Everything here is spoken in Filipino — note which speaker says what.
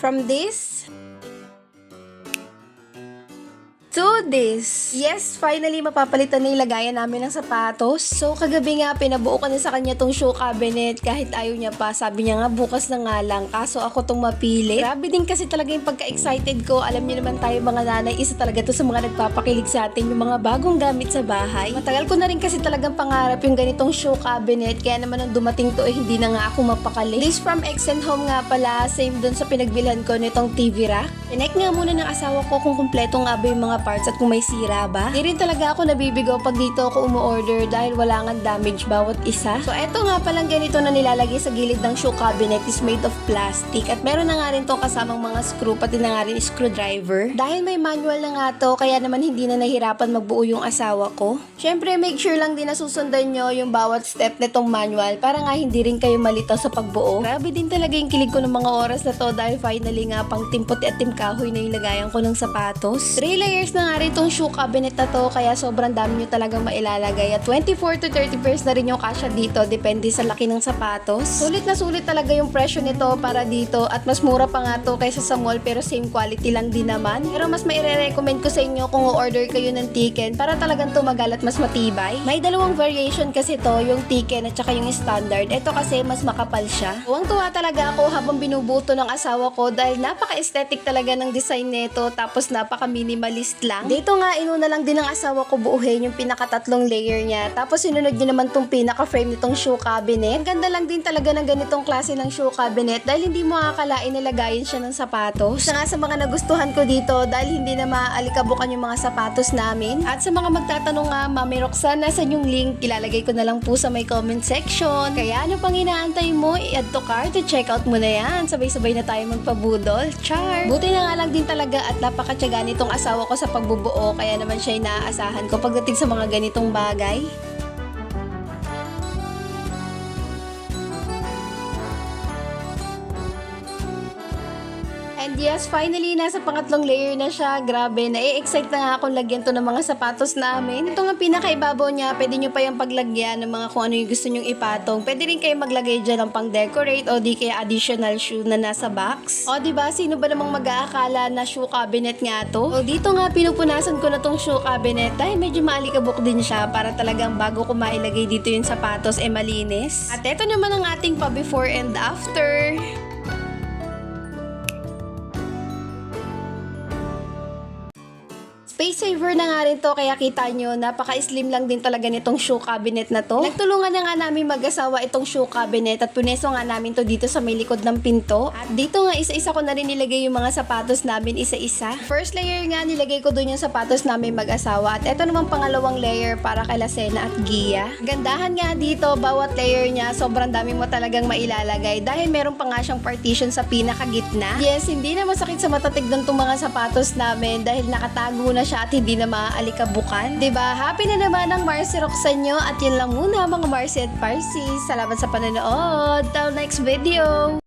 Speaker 1: From this to this. Yes, finally mapapalitan na yung lagayan namin ng sapatos. So kagabi nga pinabuo ko na sa kanya tong shoe cabinet kahit ayaw niya pa. Sabi niya nga bukas na nga lang. Kaso ako tong mapili. Grabe din kasi talaga yung pagka-excited ko. Alam niyo naman tayo mga nanay, isa talaga to sa mga nagpapakilig sa atin yung mga bagong gamit sa bahay. Matagal ko na rin kasi talagang pangarap yung ganitong shoe cabinet. Kaya naman nung dumating to eh hindi na nga ako mapakali. This from and Home nga pala. Same dun sa pinagbilhan ko nitong TV rack. Connect nga muna ng asawa ko kung kumpleto nga ba yung mga parts at kung may sira ba. Di rin talaga ako nabibigo pag dito ako umu-order dahil wala nga damage bawat isa. So eto nga palang ganito na nilalagay sa gilid ng shoe cabinet is made of plastic at meron na nga rin tong kasamang mga screw pati na nga rin screwdriver. Dahil may manual na nga to kaya naman hindi na nahirapan magbuo yung asawa ko. Syempre make sure lang din na susundan nyo yung bawat step nitong manual para nga hindi rin kayo malito sa pagbuo. Grabe din talaga yung kilig ko ng mga oras na to dahil finally nga pang timputi at timkahoy na yung lagayan ko ng sapatos. 3 layers na nga rin tong shoe cabinet na to kaya sobrang dami nyo talagang mailalagay at 24 to 30 pairs na rin yung kasya dito depende sa laki ng sapatos. Sulit na sulit talaga yung presyo nito para dito at mas mura pa nga to kaysa sa mall pero same quality lang din naman. Pero mas maire-recommend ko sa inyo kung order kayo ng tiken para talagang tumagal at mas matibay. May dalawang variation kasi to, yung tiken at saka yung standard. Ito kasi mas makapal siya. Tuwang-tuwa talaga ako habang binubuto ng asawa ko dahil napaka-aesthetic talaga ng design nito tapos napaka-minimalist lang. Dito nga inuna lang din ng asawa ko buuhin yung pinakatatlong layer niya. Tapos sinunod niya naman tong pinaka-frame nitong shoe cabinet. Ang ganda lang din talaga ng ganitong klase ng shoe cabinet dahil hindi mo akalain na siya ng sapatos. Isa nga sa mga nagustuhan ko dito dahil hindi na maaalikabukan yung mga sapatos namin. At sa mga magtatanong nga, Mami Roxanne, nasan yung link? Ilalagay ko na lang po sa may comment section. Kaya ano pang inaantay mo? I-add to cart to check out mo na yan. Sabay-sabay na tayo magpabudol. Char! Buti na nga lang din talaga at napakatyaga nitong asawa ko sa pagbubuo kaya naman siya ay naaasahan ko pagdating sa mga ganitong bagay. And yes, finally, nasa pangatlong layer na siya. Grabe, na-excite na nga akong lagyan to ng mga sapatos namin. Ito nga pinakaibabaw niya, pwede nyo pa yung paglagyan ng mga kung ano yung gusto nyong ipatong. Pwede rin kayo maglagay dyan ng pang-decorate o di kaya additional shoe na nasa box. O ba sino ba namang mag-aakala na shoe cabinet nga to? O dito nga pinupunasan ko na tong shoe cabinet dahil medyo maalikabok din siya para talagang bago ko mailagay dito yung sapatos eh malinis. At ito naman ang ating pa before and after. Space saver na nga rin to kaya kita nyo napaka-slim lang din talaga nitong shoe cabinet na to. Nagtulungan na nga namin mag-asawa itong shoe cabinet at puneso nga namin to dito sa may likod ng pinto. At dito nga isa-isa ko na rin nilagay yung mga sapatos namin isa-isa. First layer nga nilagay ko dun yung sapatos namin mag-asawa at ito naman pangalawang layer para kay Lasena at Gia. Gandahan nga dito bawat layer niya sobrang dami mo talagang mailalagay dahil meron pa nga siyang partition sa pinakagitna. Yes, hindi na masakit sa matatigdan tong mga sapatos namin dahil nakatago na siya at hindi na maaalikabukan. ba? Happy na naman ang Marcy Roxanne at yun lang muna mga Marcy at Parsi. Salamat sa panonood. Till next video!